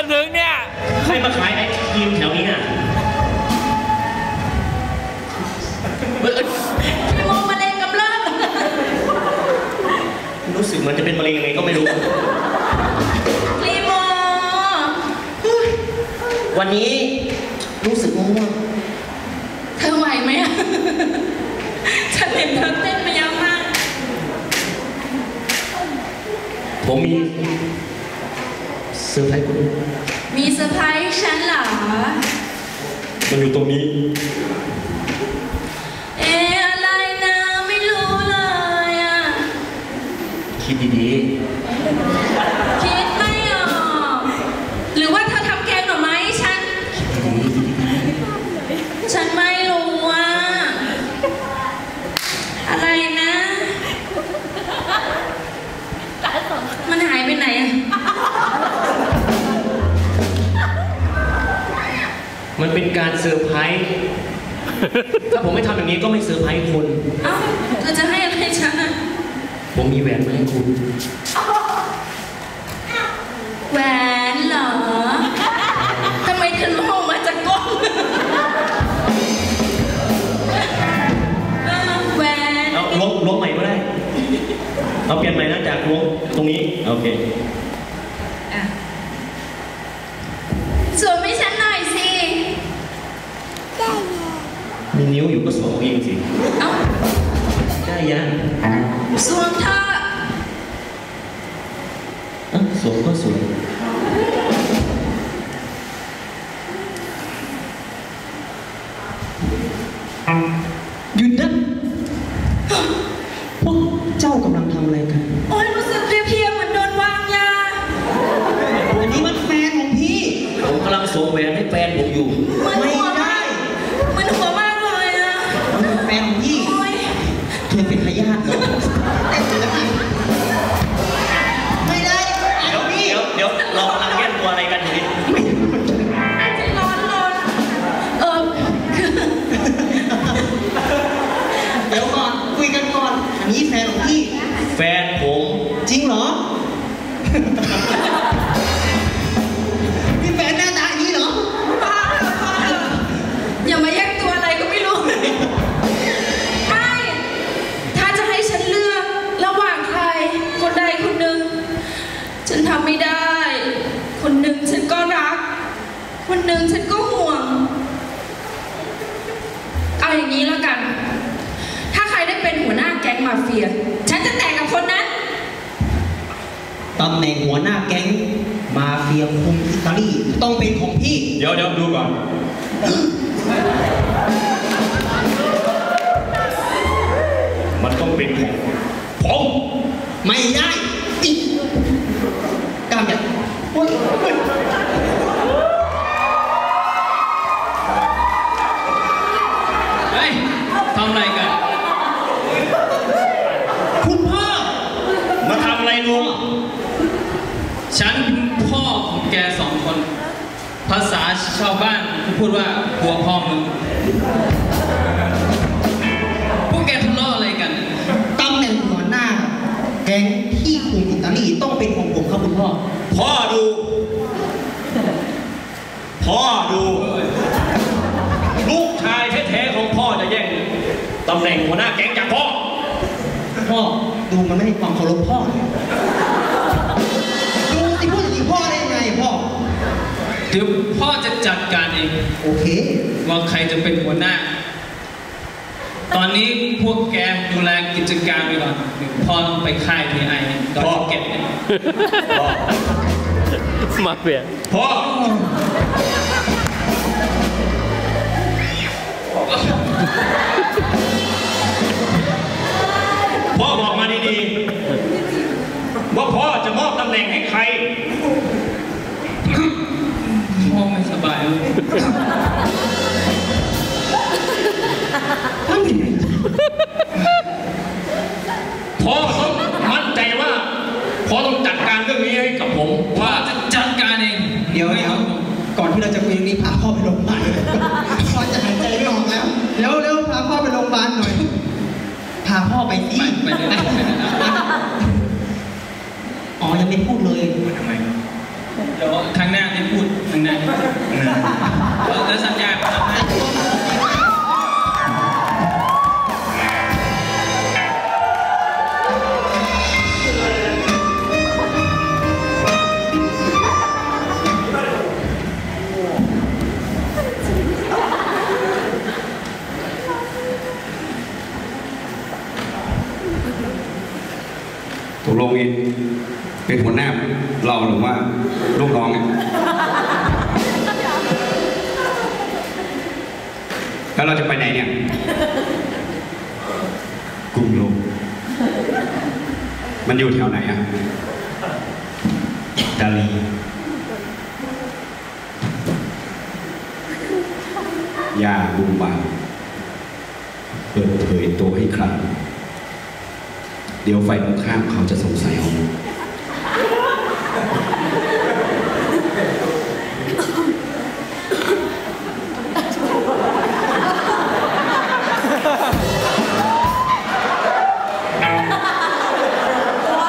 นถึงเนี่ย ใครมาขายไอศครีมแถวนี้อะเอ้ยเอ้ยพี่โมมะเร็งกำเริบรู้สึกเหมือนจะเป็นมะเร็งยังไงก็ไม่รู้พี่โมวันนี้รู้สึกง่วงเธอไหวไหมอะฉันเห็นเธอเต้นมาเยอะมาก ผมมีเซอร์ไพรส์คุณมีเซอร์ไพรส์ฉันเหรอ มันอยู่ตรงนี้ เอ๊ะอะไรนะ ไม่รู้เลยอะ คิดดีคิดไม่ออก หรือว่าเธอทำแกงหน่อไม้ให้ฉันๆคิดดีๆฉันไม่รู้ว่าอะไรนะ มันหายไปไหนอะ เป็นการเซอร์ไพรส์ถ้าผมไม่ทำอย่างนี้ก็ไม่เซอร์ไพรส์คุณ เอ้าเธอจะให้อะไรฉันอะผมมีแหวนมาให้คุณ แหวนเหรอทำไมเธอลงมาจากก้นเออแหวนเอาล้วงล้วงใหม่ก็ได้ เอาเปลี่ยนใหม่นะจากล้วงตรงนี้ โอเค อะสวมให้ฉันหน่อยสิ มีนิ้วอยู่ ก็สวมเอาเองสิเอ้าได้ยังสวมเธอะอะสวมก็สวย ตำแหน่งหัวหน้าแก๊งมาเฟียคุมอิตาลีต้องเป็นของพี่ เดี๋ยวเดี๋ยวดูก่อน มันต้องเป็นของผม ไม่ได้ ฉันเป็นพ่อของแกสองคน ภาษาชาวบ้านพูดว่าหัวพ่อมึงพวกแกทะเลาะอะไรกัน ตำแหน่งหัวหน้า แก๊งที่คุมอิตาลีต้องเป็นของผมครับคุณพ่อ พ่อดู พ่อดู ลูกชายแท้ๆของพ่อจะแย่งตำแหน่งหัวหน้าแก๊งจากพ่อ พ่อ ดูมันไม่ให้ความเคารพพ่อเลย ดี๋ยวพ่อจะจัดการเองโอเค ว่าใครจะเป็นหัวหน้า ตอนนี้พวกแกดูแลกิจการไปก่อนเดี๋ยวพ่อต้องไปค่ายทีไอตอนพ่อเก็บเนี่ยพ่อมาเปลี่ยนพ่อพ่อ พ่อต้องมั่นใจว่าพ่อต้องจัดการเรื่องนี้ให้กับผมพ่อว่าจะจัดการเอง เดี๋ยวไม่เดี๋ยวเอาผมก่อนที่เราจะคุยเรื่องนี้พาพ่อไปโรงพยาบาลพ่อจะหายใจไม่ออกแล้วเร็วเร็วพาพ่อไปโรงพาพ่อไปสิไปเลยนะไปเลยนะอ๋อยังไม่พูดเลยทำไมเดี๋ยวครั้งหน้า ได้พูดครั้งหน้าได้พูดแล้วสัญญา ตกลงเองเป็นหัวหน้าเราหรือว่าลูกน้องเนี่ยแล้วเราจะไปไหนเนี่ยกรุงลงมันอยู่แถวไหนอะดาลีอย่าบุมบามเปิดเผยตัวให้ครั้ง เดี๋ยวไฟตรงข้ามเขาจะสงสัยเอา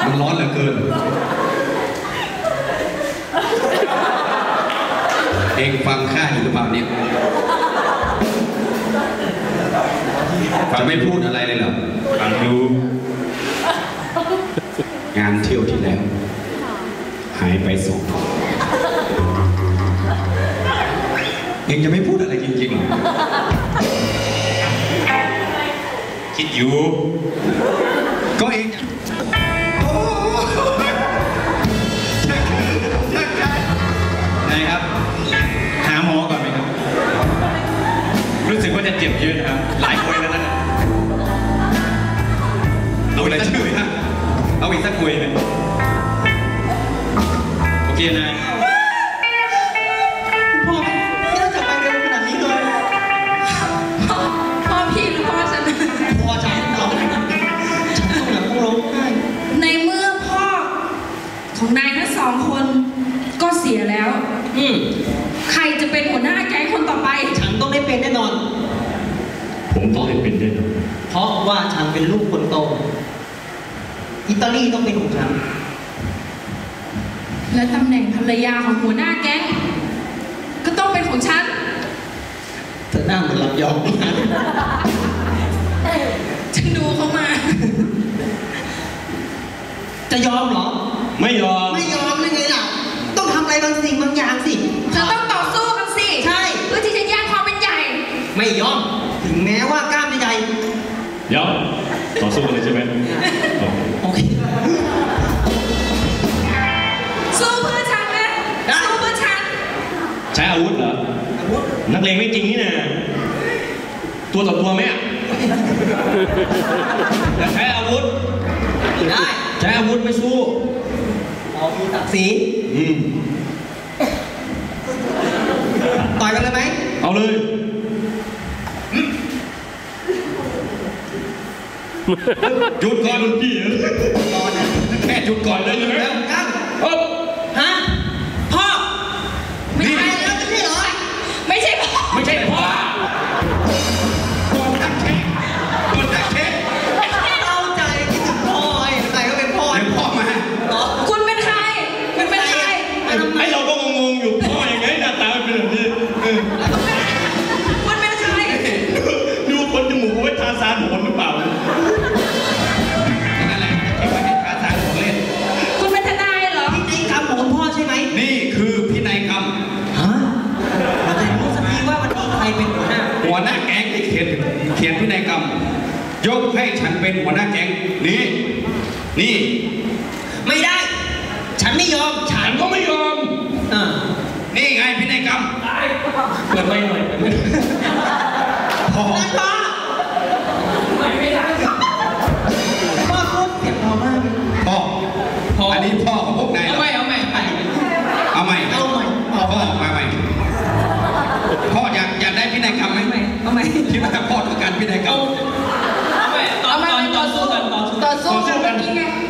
มันร้อนเหลือเกิน เองฟังข้าอยู่หรือเปล่าเนี่ยจะไม่พูดอะไรเลยเหรอฟังดู งานเที่ยวที่แล้ว หายไปสองคนเองจะไม่พูดอะไรจริงๆเหรอคิดอยู่ ก็เองโอ้ชักชักชักไหนครับหาหมอก่อนไหมครับรู้สึกว่าจะเจ็บเยอะนะครับ เอา ตาลีต้องเป็นของฉันและตำแหน่งภรรยาของหัวหน้าแก๊งก็ต้องเป็นของฉัน เธอหน้าเหมือนลำยองมากฉันดูเขามา จะยอมเหรอ ไม่ยอม ไม่ยอมได้ไงล่ะ ต้องทำอะไรบางสิ่งบางอย่างสิ เธอต้องต่อสู้กันสิ ใช่ เพื่อที่จะแย่งความเป็นใหญ่ ไม่ยอม ถึงแม้ว่ากล้ามจะใหญ่ เดี๋ยวต่อสู้กันเลยใช่ไหม นักเลงไม่จริงนี่นะตัวต่อตัวไหมอะแต่ใช้อาวุธได้ใช้อาวุธไม่สู้เอามีศักดิ์ศรีอืมต่อยกันเลยไหมเอาเลยหยุดก่อนรุ่นพี่ตอนนั้นแค่หยุดก่อนเลยใช่ไหมแล้ว หัวหน้าหัวหน้าแก๊งที่เขียนเขียนพินัยกรรม ยกให้ฉันเป็นหัวหน้าแก๊งนี่นี่ ไม่ได้ ฉันไม่ยอม ฉัฉันนก็ไม่ยอมอ่านี่ไงพินัยกรรมเปิดไม่หน่อยพ่อนั่นป้าพ่อพูดเสียงพอมากพ่อพ่ออันนี้พ่อของพวกนายเหรเอาอใหม่ สู้ช่วยกัน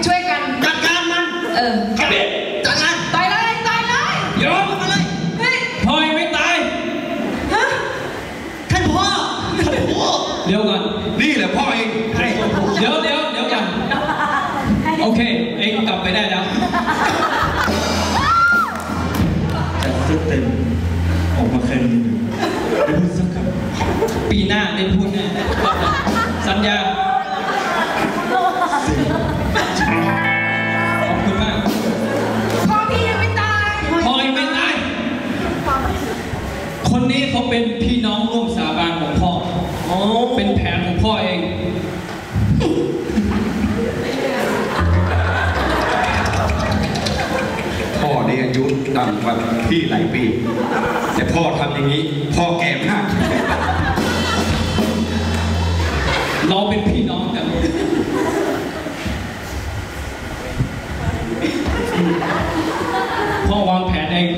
ช่วยกันจัดการมันเออจัดการตายเลยตายเลยยอมมาเลยเฮ้ยพ่อยไม่ตายฮะท่านพ่อท่านพ่อเดี๋ยวก่อนนี่แหละพ่อเองเดี๋ยวเดี๋ยวเดี๋ยวกัอนโอเคเองกลับไปได้แล้วจัดเต็มออกมาแค่นี้พูดสักคำปีหน้าได้พูดแน่สัญญา คนนี้เขาเป็นพี่น้องร่วมสาบานของพ่ออ๋อเป็นแผนของพ่อเอง พ่อเนี่ยอายุต่ำกว่าพี่หลายปี แต่พ่อทำอย่างนี้ พ่อแก่มาก เราเป็นพี่น้องกัน พ่อวางแผนเอง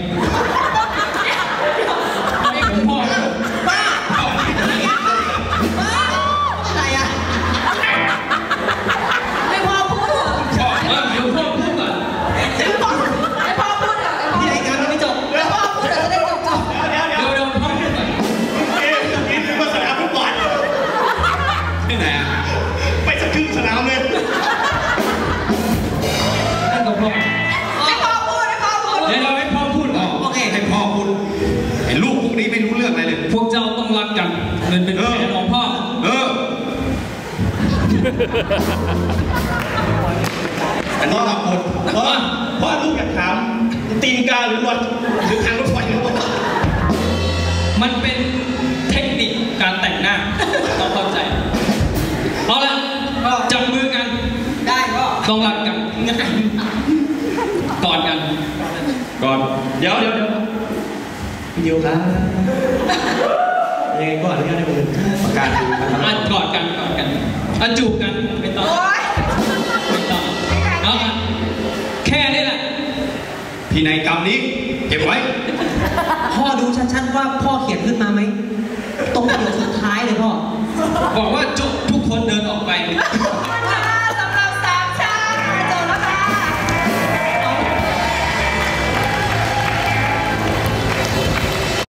อันนี้เราคนพ่อพ่อลูกอยากถามตีนกาหรือรถหรือทางรถไฟหรือเปล่ามันเป็นเทคนิคการแต่งหน้าต้องเข้าใจเอาละจับมือกันได้ก็ต้องรักกันกอดกันก่อนเดี๋ยวเดี๋ยวเดี๋ยวพี่ดิวครับยังไงก่อนเรื่องในมือประกาศดูนะครับอะกอดกันกอดกัน อะจูบกันไม่ต้องไม่ต้องเอาอะแค่นี้แหละพี่นายกรรมนี้เก็บไว้ พ่อดูชัดๆว่าพ่อเขียนขึ้นมาไหมตรงประโยคสุดท้ายเลยพ่อ บอกว่าจุบทุกคนเดินออกไป